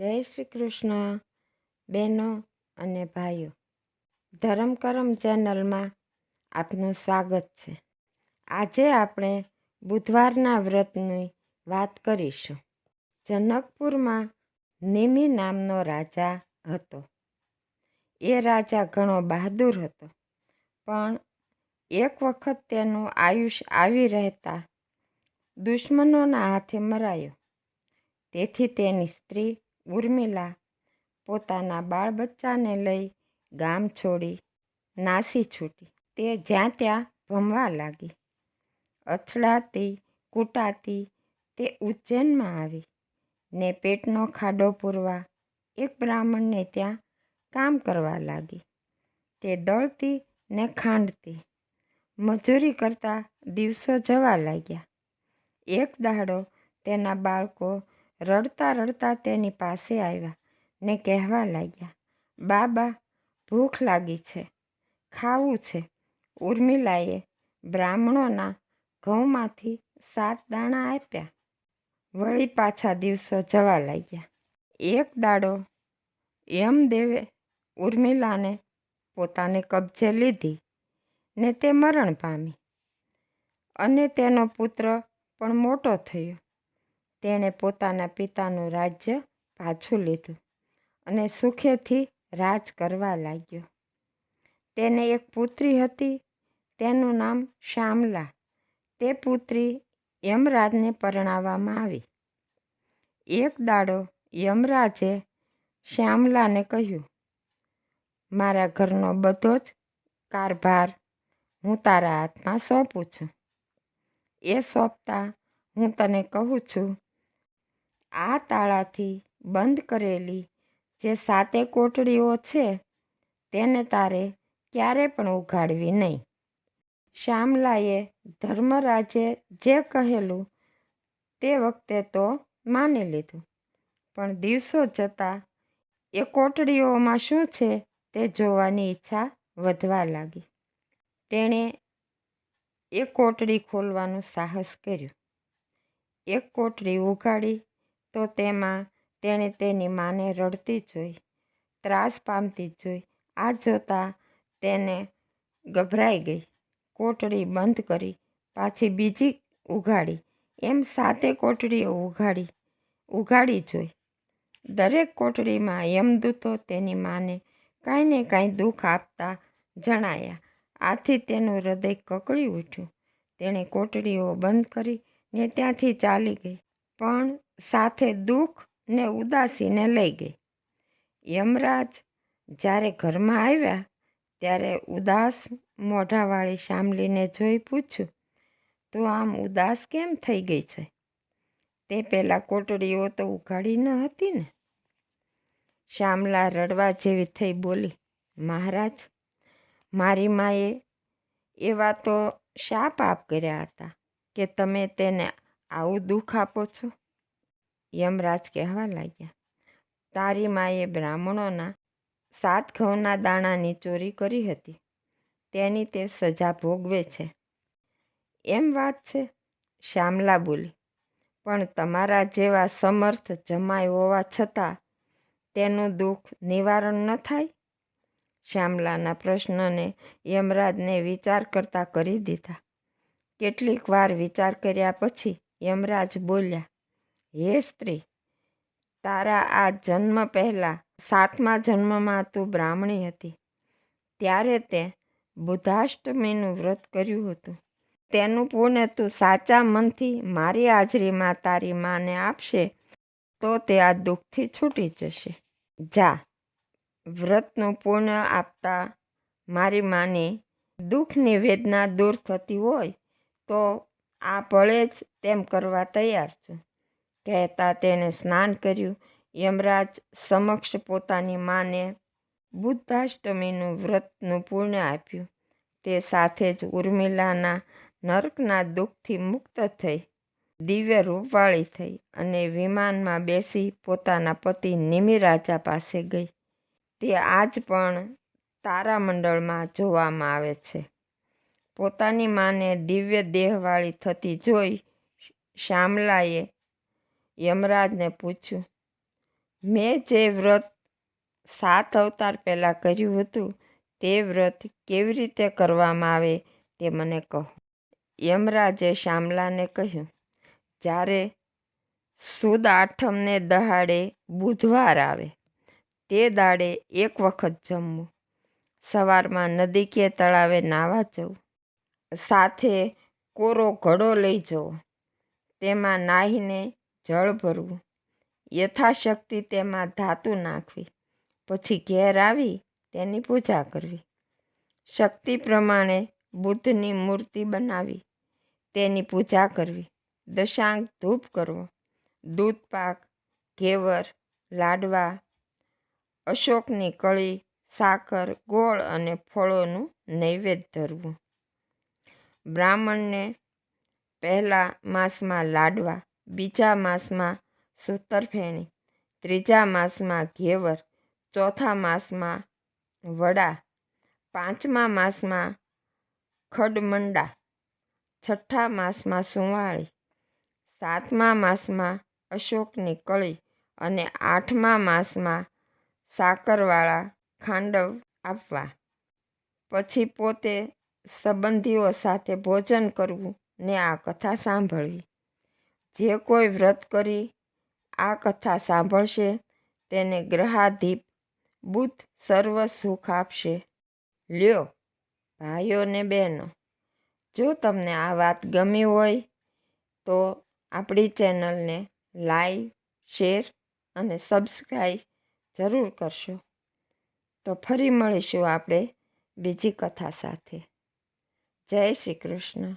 જય શ્રી કૃષ્ણ, બહેનો અને ભાઈઓ. ધરમ કરમ ચેનલમાં આપનું સ્વાગત છે. આજે આપણે બુધવારના વ્રતની વાત કરીશું. જનકપુરમાં નિમી નામનો રાજા હતો. એ રાજા ઘણો બહાદુર હતો, પણ એક વખત તેનું આયુષ્ય આવી રહેતા દુશ્મનોના હાથે મરાયો. તેથી તેની સ્ત્રી ઉર્મિલા પોતાના બાળ બચ્ચાને લઈ ગામ છોડી નાસી છૂટી. તે જ્યાં ત્યાં ભમવા લાગી. અથડાતી, કૂટાતી તે ઉજ્જૈનમાં આવી ને પેટનો ખાડો પૂરવા એક બ્રાહ્મણને ત્યાં કામ કરવા લાગી. તે દળતી ને ખાંડતી મજૂરી કરતા દિવસો જવા લાગ્યા. એક દાડો તેના બાળકો રડતા રડતા તેની પાસે આવ્યા ને કહેવા લાગ્યા, બાબા, ભૂખ લાગી છે. ખાવું છે. ઉર્મિલાએ બ્રાહ્મણોના ઘઉંમાંથી સાત દાણા આપ્યા. વળી પાછા દિવસો જવા લાગ્યા. એક દાડો યમદેવે ઉર્મિલાને પોતાને કબજે લીધી ને તે મરણ પામી અને તેનો પુત્ર પણ મોટો થયો. તેણે પોતાના પિતાનું રાજ્ય પાછું લીધું અને સુખેથી રાજ કરવા લાગ્યો. તેને એક પુત્રી હતી, તેનું નામ શ્યામલા તે પુત્રી યમરાજને પરણાવવામાં આવી. એક દાડો યમરાજે શ્યામલાને કહ્યું, મારા ઘરનો બધો જ કારભાર હું તારા હાથમાં સોંપું છું. એ સોંપતા હું તને કહું છું આ તાળાથી બંધ કરેલી જે સાતે કોટડીઓ છે, તેને તારે ક્યારે પણ ઉઘાડવી નહીં. શ્યામલાએ ધર્મરાજે જે કહેલું તે વખતે તો માની લીધું. પણ દિવસો જતાં એ કોટડીઓમાં શું છે તે જોવાની ઈચ્છા વધવા લાગી. તેણે એ કોટડી ખોલવાનું સાહસ કર્યું. એક કોટડી ઉઘાડી તો તેમાં તેણે તેની માને રડતી જોઈ, ત્રાસ પામતી જોઈ, આ જોતાં તેને ગભરાઈ ગઈ. કોટડી બંધ કરી પાછી બીજી ઉઘાડી, એમ સાતે કોટડીઓ ઉઘાડી ઉઘાડી જોઈ. દરેક કોટડીમાં યમદૂતો તેની માને કાંઈ ને કાંઈ દુઃખ આપતા જણાયા. આથી તેનું હૃદય કકળી ઉઠ્યું. તેણે કોટડીઓ બંધ કરી ને ત્યાંથી ચાલી ગઈ. પણ સાથે દુઃખ ને ઉદાસીને લઈ ગઈ. યમરાજ જ્યારે ઘરમાં આવ્યા ત્યારે ઉદાસ મોઢાવાળી શામલીને જોઈ પૂછ્યું, તો આમ ઉદાસ કેમ થઈ ગઈ છે? તે પહેલાં કોટડીઓ તો ઉઘાડી ન હતી ને? શ્યામલા રડવા જેવી થઈ બોલી, મહારાજ, મારી માએ એવા તો શાપ આપ કર્યા હતા કે તમે તેને આવું દુઃખ આપો છો? યમરાજ કહેવા લાગ્યા. તારી માએ બ્રાહ્મણોના સાત ઘઉંના દાણાની ચોરી કરી હતી. તેની તે સજા ભોગવે છે. એમ વાત છે, શ્યામલા બોલી. પણ તમારા જેવા સમર્થ જમાઈ હોવા છતાં તેનું દુઃખ નિવારણ ન થાય? શ્યામલાના પ્રશ્નને યમરાજને વિચાર કરતા કરી દીધા. કેટલીક વાર વિચાર કર્યા પછી યમરાજ બોલ્યા હે સ્ત્રી, તારા આ જન્મ પહેલાં સાતમા જન્મમાં તું બ્રાહ્મણી હતી. ત્યારે તે બુધાષ્ટમીનું વ્રત કર્યું હતું. તેનું પુણ્ય તું સાચા મનથી મારી હાજરીમાં તારી માને આપશે, તો તે આ દુઃખથી છૂટી જશે. જા, વ્રતનું પુણ્ય આપતા મારી માની દુઃખની વેદના દૂર થતી હોય, તો આ ભળે જ તેમ કરવા તૈયાર છું. કહેતા તેણે સ્નાન કર્યું. યમરાજ સમક્ષ પોતાની માને બુદ્ધાષ્ટમીનું વ્રતનું પુણ્ય આપ્યું. તે સાથે જ ઉર્મિલાના નર્કના દુઃખથી મુક્ત થઈ, દિવ્ય રૂપવાળી થઈ અને વિમાનમાં બેસી પોતાના પતિ નિમિ રાજા પાસે ગઈ. તે આજ પણ તારામંડળમાં જોવામાં આવે છે. પોતાની માને દિવ્ય દેહવાળી થતી જોઈ શ્યામલાએ યમરાજને પૂછ્યું, મેં જે વ્રત સાત અવતાર પહેલાં કર્યું હતું, તે વ્રત કેવી રીતે કરવામાં આવે તે મને કહો. યમરાજે શામલાને કહ્યું, જ્યારે સુદ આઠમને દહાડે બુધવાર આવે, તે દાડે એક વખત જમવું. સવારમાં નદી કે તળાવે નાવા જવું. સાથે કોરો ઘડો લઈ જવો. તેમાં નાહીને જળ ભરવું. યથાશક્તિ તેમાં ધાતુ નાખવી. પછી ઘેર આવી તેની પૂજા કરવી. શક્તિ પ્રમાણે બુદ્ધની મૂર્તિ બનાવી તેની પૂજા કરવી. દશાંક ધૂપ કરવો. દૂધ પાક, ઘેવર, લાડવા, અશોકની કળી, સાકર, ગોળ અને ફળોનું નૈવેદ્ય ધરવું. બ્રાહ્મણને પહેલા માસમાં લાડવા. બીજા માસમાં સૂતરફેણી ત્રીજા માસમાં ઘેવર, ચોથા માસમાં વડા, પાંચમા માસમાં ખડમંડા, છઠ્ઠા માસમાં સુંવાળી, સાતમા માસમાં અશોકની કળી અને આઠમા માસમાં સાકરવાળા ખાંડવ આપવા. પછી પોતે સંબંધીઓ સાથે ભોજન કરવું ને આ કથા સાંભળવી. જે કોઈ વ્રત કરી આ કથા સાંભળશે તેને ગ્રહાધીપ બુદ્ધ સર્વ સુખ આપશે. લ્યો, ભાઈઓ ને બહેનો, જો તમને આ વાત ગમી હોય તો આપણી ચેનલને લાઈક, શેર અને સબસ્ક્રાઈબ જરૂર કરશો. તો ફરી મળીશું આપણે બીજી કથા સાથે. જય શ્રી કૃષ્ણ.